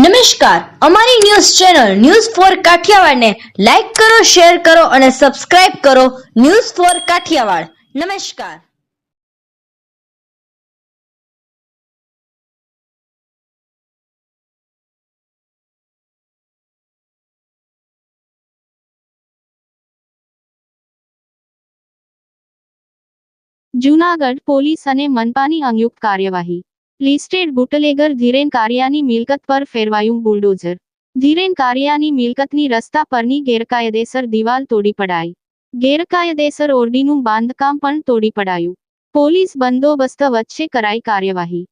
નમસ્કાર. અમારી news channel news four કાઠિયાવાડને લાઈક કરો, શેર કરો અને સબસ્ક્રાઇબ કરો ન્યૂઝ ફોર કાઠિયાવાડ. નમસ્કાર. જૂનાગઢ પોલીસ અને મનપાની સંયુક્ત કાર્યવાહી. લિસ્ટેડ બુટલેગર ધીરેન કારિયાની મિલકત પર ફેરવાયું બુલડોઝર. ધીરેન કારિયાની મિલકતની રસ્તા પરની ગેરકાયદેસર દિવાલ તોડી પડાઈ. ગેરકાયદેસર ઓરડીનું બાંધકામ પણ તોડી પડાયું. પોલીસ બંદોબસ્ત વચ્ચે કરાઈ કાર્યવાહી.